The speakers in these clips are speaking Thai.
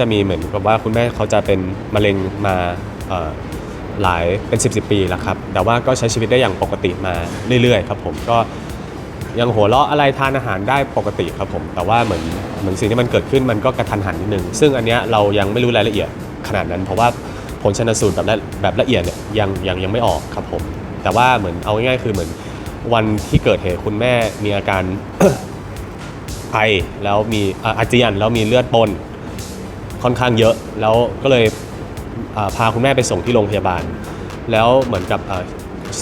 จะมีเหมือนกับว่าคุณแม่เขาจะเป็นมะเร็งมาหลายเป็น 10บสปีแล้วครับ แต่ว่าก็ใช้ชีวิตได้อย่างปกติมาเรื่อยๆครับผมก็ยังหัวเราะอะไรทานอาหารได้ปกติครับผม แต่ว่าเหมือนเหมือนสิ่งที่มันเกิดขึ้นมันก็กระทันหันนิดนึง ซึ่งอันเนี้ยเรายังไม่รู้รายละเอียดขนาดนั้น เพราะว่าผลชนสูตรแบบแบบละเอียดเนี่ยยังยังยังไม่ออกครับผม แต่ว่าเหมือนเอาง่ายๆคือเหมือนวันที่เกิดเหตุคุณแม่มีอาการไอแล้วมีอาเจียนแล้วมีเลือดปน ค่อนข้างเยอะ แล้วก็เลยพาคุณแม่ไปส่งที่โรงพยาบาล แล้วเหมือนกับ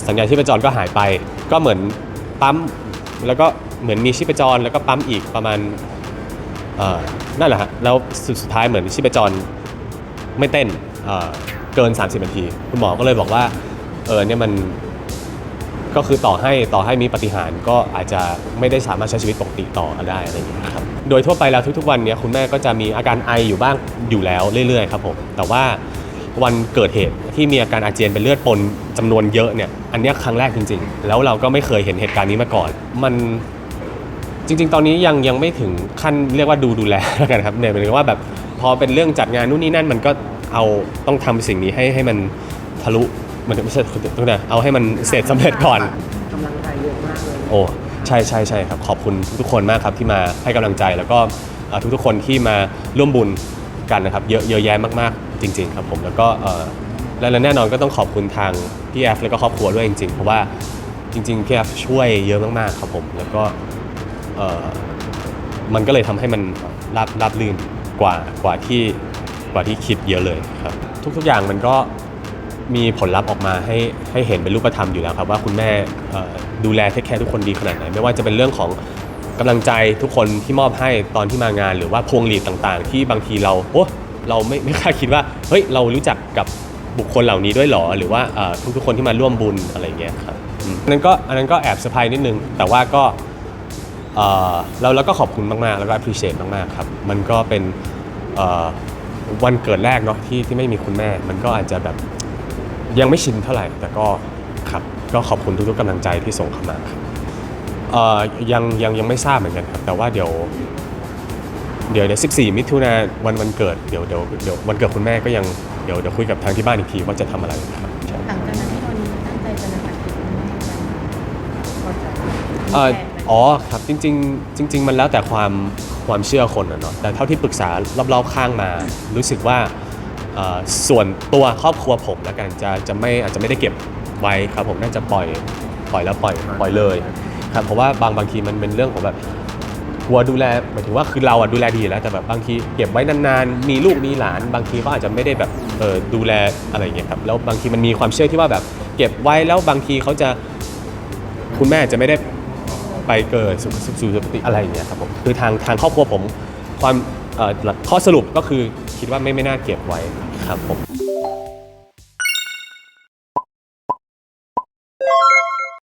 สัญญาณชีพจรก็หายไป ก็เหมือนปั๊มแล้วก็เหมือนมีชีพจรแล้วก็ปั๊มอีกประมาณนั่นแหละฮะแล้วสุดท้ายเหมือนชีพจรไม่เต้นเเกิน 30นาที คุณหมอก็เลยบอกว่าเออเนี่ยมันก็คือต่อให้ต่อให้มีปฏิหารก็อาจจะไม่ได้สามารถใช้ชีวิตปกติต่อได้อะไรอย่างเงี้ยครับ โดยทั่วไปแล้วทุกๆวันเนี้ยคุณแม่ก็จะมีอาการไออยู่บ้างอยู่แล้วเรื่อยๆครับผมแต่ว่าวันเกิดเหตุที่มีอาการอาเจียนเป็นเลือดปนจำนวนเยอะเนี่ยอันเนี้ยครั้งแรกจริง ๆ แล้วเราก็ไม่เคยเห็นเหตุการณ์นี้มาก่อน มันจริง ๆ ตอนนี้ยังยังไม่ถึงขั้นเรียกว่าดูดูแลแล้วกันครับเนี่ยหมายถึงว่าแบบพอเป็นเรื่องจัดงานนู่นนี่นั่นมันก็เอาต้องทำสิ่งนี้ให้ให้มันทะลุมันไม่ใช่ต้องนะเอาให้มันเสร็จสำเร็จก่อน กำลังใจเยอะมากเลย โอ้ ใช่ใช่ใช่ครับขอบคุณทุกๆคนมากครับที่มาให้กำลังใจแล้วก็เอ่อทุกๆคนที่มาร่วมบุญกันนะครับเยอะเยอะแยะมากๆ จริง ๆ ครับผมแล้วก็เอ่อและและแน่นอนก็ต้องขอบคุณทางพี่แอฟแล้วก็ครอบครัวด้วยจริง ๆ เพราะว่าจริงๆพี่แอฟช่วยเยอะมากๆครับผมแล้วก็เอ่อมันก็เลยทำให้มันราบราบลื่นกว่ากว่าที่กว่าที่คิดเยอะเลยครับ ทุกๆอย่างมันก็ มีผลลัพธ์ออกมาให้ให้เห็นเป็นรูปธรรมอยู่แล้วครับว่าคุณแม่ดูแลเทคแคร์ทุกคนดีขนาดไหน ไม่ว่าจะเป็นเรื่องของกำลังใจทุกคนที่มอบให้ตอนที่มางาน หรือว่าพวงหลีดต่างๆ ที่บางทีเราโอ้เราไม่ไม่คาดคิดว่าเฮ้ยเรารู้จักกับบุคคลเหล่านี้ด้วยหรอหรือว่าเอ่อทุกๆคนที่มาร่วมบุญอะไรเงี้ยครับอันนั้นก็อันนั้นก็แอบเซอร์ไพรส์นิดนึง แต่ว่าก็เราเราก็ขอบคุณมากๆ แล้วก็ appreciate มากๆครับมันก็เป็นวันเกิดแรกเนาะที่ที่ไม่มีคุณแม่ มันก็อาจจะแบบ ยังไม่ชินเท่าไหร่ แต่ก็ครับก็ขอบคุณทุกๆกำลังใจที่ส่งเข้ามาครับเอ่อยังยังยังไม่ทราบเหมือนกันครับ แต่ว่าเดี๋ยว เดี๋ยวเดี๋ยว14 มิถุนาวันวันเกิดเดี๋ยวเดี๋ยวเดี๋ยววันเกิดคุณแม่ก็ยังเดี๋ยวเดี๋ยวคุยกับทางที่บ้านอีกทีว่าจะทำอะไรครับใช่ หลังจากนั้นที่เราตั้งใจจะนัดกิจคุณแม่กันพอจะเอ่ออ๋อครับจริงๆจริง ๆ มันแล้วแต่ความความเชื่อคนอะเนาะแต่เท่าที่ปรึกษารอบๆข้างมา รู้สึกว่าเอ่อ ส่วนตัวครอบครัวผมแล้วกันจะจะไม่อาจจะไม่ได้เก็บไว้ครับผมน่าจะปล่อยปล่อยแล้วปล่อยปล่อยเลยครับเพราะว่าบางบางทีมันเป็นเรื่องของแบบกลัวดูแลหมายถึงว่าคือเราอะดูแลดีอยู่แล้วแต่แบบบางทีเก็บไว้นานๆมีลูกมีหลาน บางทีเขาอาจจะไม่ได้แบบเออดูแลอะไรอย่างเงี้ยครับแล้วบางทีมันมีความเชื่อที่ว่าแบบ เก็บไว้แล้วบางทีเขาจะคุณแม่จะไม่ได้ไปเกิดสุขสุขสุขติอะไรอย่างเงี้ยครับผมคือทางทางครอบครัวผมความเอ่อข้อสรุปก็คือคิดว่าไม่ไม่น่าเก็บไว้ ครับผม